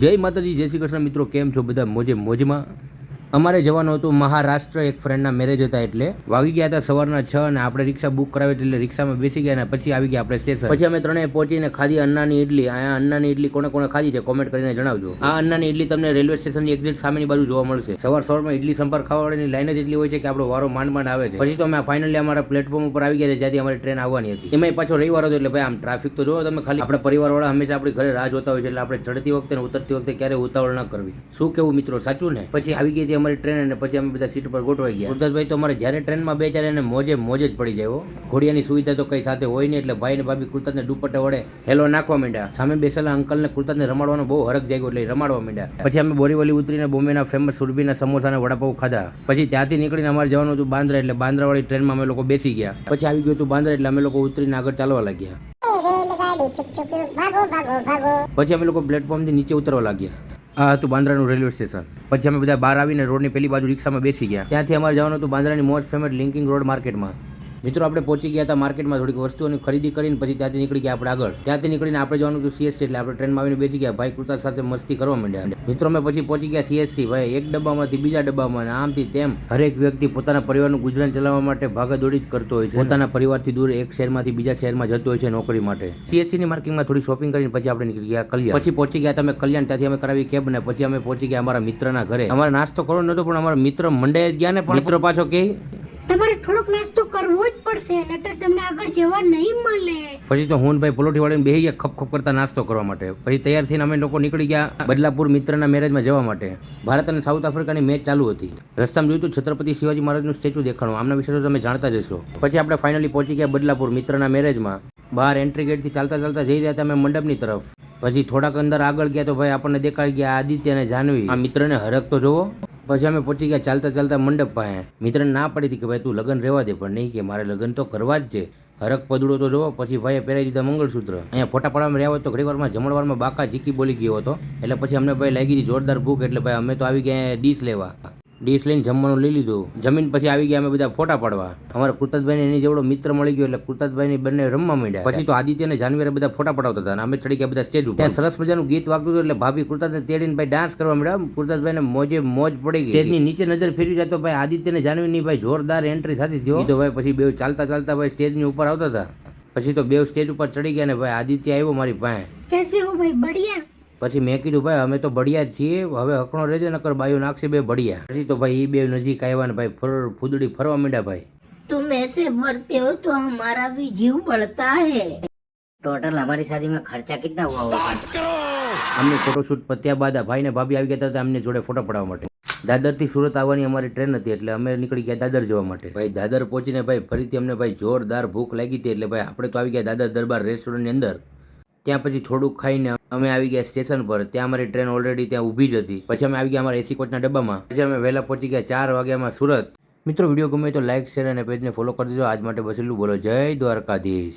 જય માતાજી જય શ્રી કૃષ્ણ મિત્રો કેમ છો બધા? મોજે મોજમાં અમારે જવાનું હતું મહારાષ્ટ્ર એક ફ્રેન્ડના મેરેજ હતા એટલે. વાગી ગયા હતા સવારના છ અને આપણે રિક્ષા બુક કરાવી એટલે રિક્ષામાં બેસી ગયા અને પછી આવી ગયા આપણે સ્ટેશન પછી અમે ત્રણેય પહોંચીને ખાધી અન્નાની ઇડલી અહીંયા અન્નાની ઇડલી કોને કોને ખાધી છે કોમેન્ટ કરીને જણાવજો. આ અન્નાની ઇડલી તમને રેલવે સ્ટેશનની એક્ઝિટ સામેની બાજુ જોવા મળશે. સવાર સવારમાં ઇડલી સંપર્ક ખાવાવાળાની લાઈન જ એટલી હોય છે કે આપણો વારો માંડ માંડ આવે છે. પછી તો અમે ફાઇનલી અમારા પ્લેટફોર્મ ઉપર આવી ગયા છે જ્યાંથી અમારી ટ્રેન આવવાની હતી. એમાં પાછો રવિવાર હતો એટલે ભાઈ આમ ટ્રાફિક તો જોવો તમે ખાલી. આપણા પરિવારવાળા હંમેશા આપણી ઘરે રાહ જોતા હોય છે એટલે આપણે ચડતી વખતે અને ઉતરતી વખતે ક્યારે ઉતાવળ ન કરવી. શું કેવું મિત્રો? સાચું ને? પછી આવી ગઈ હતી અમારી ટ્રેન અને પછી અમે બધા સીટ પર ગોઠવાઈ ગયા. ગુરદાસભાઈ તો અમારે જ્યારે ટ્રેનમાં બે ત્યારે એને મોજે મોજ જ પડી જાય હો. ઘોડિયાની સુવિધા તો કઈ સાથે હોય નહીં એટલે ભાઈ ને ભાભી કુર્તાને દુપટ્ટા વડે હેલો નાખવા માંડ્યા. સામે બેસેલા અંકલને કુર્તાને રમાડવાનો બહુ હરક જાગ્યો એટલે રમાડવા માંડ્યા. પછી અમે બોરીવલી ઉતરીને બોમ્બેના ફેમસ સુરભીના સમોસાના વડાપાઉ વડાપાઉં ખાધા. પછી ત્યાંથી નીકળીને અમારે જવાનું હતું બાંદ્રા એટલે બાંદ્રાવાળી ટ્રેનમાં અમે લોકો બેસી ગયા. પછી આવી ગયું હતું બાંદ્રા એટલે અમે લોકો ઉતરીને આગળ ચાલવા લાગ્યા. રેલગાડી છુક છુક ભાગો ભાગો ભાગો. પછી અમે લોકો પ્લેટફોર્મથી નીચે ઉતરવા લાગ્યા. આ હતું બાંદ્રાનું રેલવે સ્ટેશન. પછી અમે બધા બહાર આવીને રોડની પેલી બાજુ રિક્ષામાં બેસી ગયા. ત્યાંથી અમારે જવાનું હતું બાંદ્રાની મોસ્ટ ફેમસ લિંકિંગ રોડ માર્કેટમાં મિત્રો, આપણે પહોંચી ગયા હતા માર્કેટમાં થોડીક વસ્તુઓની ખરીદી કરીને, પછી ત્યાંથી નીકળી ગયા આપણે આગળ. ત્યાંથી નીકળીને આપણે જવાનું હતું સીએસટી એટલે આપણે ટ્રેનમાં આવીને બેસી ગયા. ભાઈ કુર્તા સાથે મસ્તી કરવા માંડ્યા. મિત્રો મેં પછી પહોંચી ગયા સીએસટી ભાઈ, એક ડબ્બામાંથી બીજા ડબ્બામાં આમથી તેમ હરેક વ્યક્તિ પોતાના પરિવારનું ગુજરાન ચલાવવા માટે ભાગાદોડી જ કરતો હોય છે. પોતાના પરિવારથી દૂર એક શહેરમાંથી બીજા શહેરમાં જતો હોય છે નોકરી માટે. સીએસસી ની માર્કેટમાં થોડી શોપિંગ કરીને પછી આપણે નીકળી ગયા કલ્યાણ. પછી પહોંચી ગયા તમે કલ્યાણ, ત્યાંથી અમે કરાવી કેબ ને પછી અમે પહોંચી ગયા અમારા મિત્રના ઘરે. અમારે નાસ્તો કરવો નતો પણ અમારા મિત્ર મંડાઈ જ ગયા ને પણ મિત્ર પાછો કે તમારે થોડોક નાસ્તો કરવો જ પડશે, નહીતર તમને આગળ જવા નહીં મળે. પછી તો હું ને ભાઈ પલોઠી વાળીને બેહી ગયા ખપ ખપ કરતા નાસ્તો કરવા માટે. પછી તૈયાર થઈને અમે લોકો નીકળી ગયા બદલાપુર મિત્રના મેરેજમાં જવા માટે. ભારત અને સાઉથ આફ્રિકાની મેચ ચાલુ હતી. રસ્તામાં જોયું તો છત્રપતિ શિવાજી મહારાજનું સ્ટેચ્યુ દેખાણું. આમના વિશે તો તમે જાણતા જ હશો. પછી આપણે ફાઇનલી પહોંચી ગયા બદલાપુર મિત્રના મેરેજમાં. બહાર એન્ટ્રી ગેટથી ચાલતા ચાલતા જઈ રહ્યા હતા અમે મંડપની તરફ. પછી થોડાક અંદર આગળ ગયા તો ભાઈ આપણને દેખાઈ ગયા આદિત્ય અને જાનવી. આ મિત્રને હરક તો જોવો. પછી અમે પહોંચી ગયા ચાલતા ચાલતા મંડપ પાસે. મિત્ર ના પડી હતી કે ભાઈ તું લગ્ન રહેવા દે, પણ નહીં કે મારે લગ્ન તો કરવા જ છે. હરક પદડો તો જોવો, પછી ભાઈએ પહેરાવી દીધા મંગળસૂત્ર. અહીંયા ફોટા પાડવામાં રહ્યા હોય તો ઘણી વારમાં જમણવારમાં બાકા ચીકી બોલી ગયો હતો. એટલે પછી અમને ભાઈ લાગી હતી જોરદાર ભૂખ, એટલે ભાઈ અમે તો આવી ગયા, ડીશ લેવા. ડીશ લઈને જમવાનું લઈ લીધું. જમીન પછી આવી ગયા અમે બધા ફોટા પાડવા. અમારા કુર્તાજભાઈ એની જેવડો મિત્ર મળી ગયો એટલે કુર્તાતભાઈ ની બંને રમવા માંડ્યા. પછી તો આદિત્ય અને જાનવીરે બધા ફોટા પડાવતા હતા અને અમે ચડી ગયા બધા સ્ટેજ ઉપર. સરસ મજાનું ગીત વાગતું હતું એટલે ભાભી કુર્તાજને તેડીને ભાઈ ડાન્સ કરવા માંડ્યા. કુર્તાજભાઈને મોજે મોજ પડી ગઈ. સ્ટેજની નીચે નજર ફેરવી જાય તો ભાઈ આદિત્ય અને જાનવીની ભાઈ જોરદાર એન્ટ્રી થતી થયો. તો ભાઈ પછી બે ચાલતા ચાલતા ભાઈ સ્ટેજની ઉપર આવતા હતા. પછી તો બે સ્ટેજ ઉપર ચડી ગયા ને ભાઈ આદિત્ય આવ્યો મારી પાસે. કેસે હો ભાઈ બઢિયા. પછી મેં કીધું ભાઈ અમે તો બળિયા જ છીએ હવે હકણો રહેજો નકર બાયો નાખશે બે ભડિયા પછી તો ભાઈ એ બે નજીક આવ્યા ને ભાઈ ફર ફૂદડી ફરવા માંડ્યા ભાઈ. તું મેસે ભરતે હો તો હમારા ભી જીવ બળતા હે. ટોટલ અમારી શાદીમાં ખર્ચા કેટલા હુઆ અમને ફોટોશૂટ પત્યા બાદ ભાઈ ને ભાભી આવી ગયા હતા અમને જોડે ફોટો પડાવવા માટે. દાદરથી સુરત આવવાની અમારી ટ્રેન હતી એટલે અમે નીકળી ગયા દાદર જવા માટે. ભાઈ દાદર પહોંચીને ભાઈ ફરીથી અમને ભાઈ જોરદાર ભૂખ લાગી હતી એટલે ભાઈ આપણે તો આવી ગયા દાદર દરબાર રેસ્ટોરન્ટની અંદર. ત્યાં પછી થોડુંક ખાઈને અમે આવી ગયા સ્ટેશન પર. ત્યાં અમારી ટ્રેન ઓલરેડી ત્યાં ઊભી જ હતી. પછી અમે આવી ગયા અમારા એસી કોચના ડબ્બામાં. પછી અમે વહેલા પહોંચી ગયા ચાર વાગ્યામાં સુરત. મિત્રો, વીડિયો ગમે તો લાઇક શેર અને પેજને ફોલો કરી દેજો. આજ માટે બસ બોલો. જય દ્વારકાધીશ.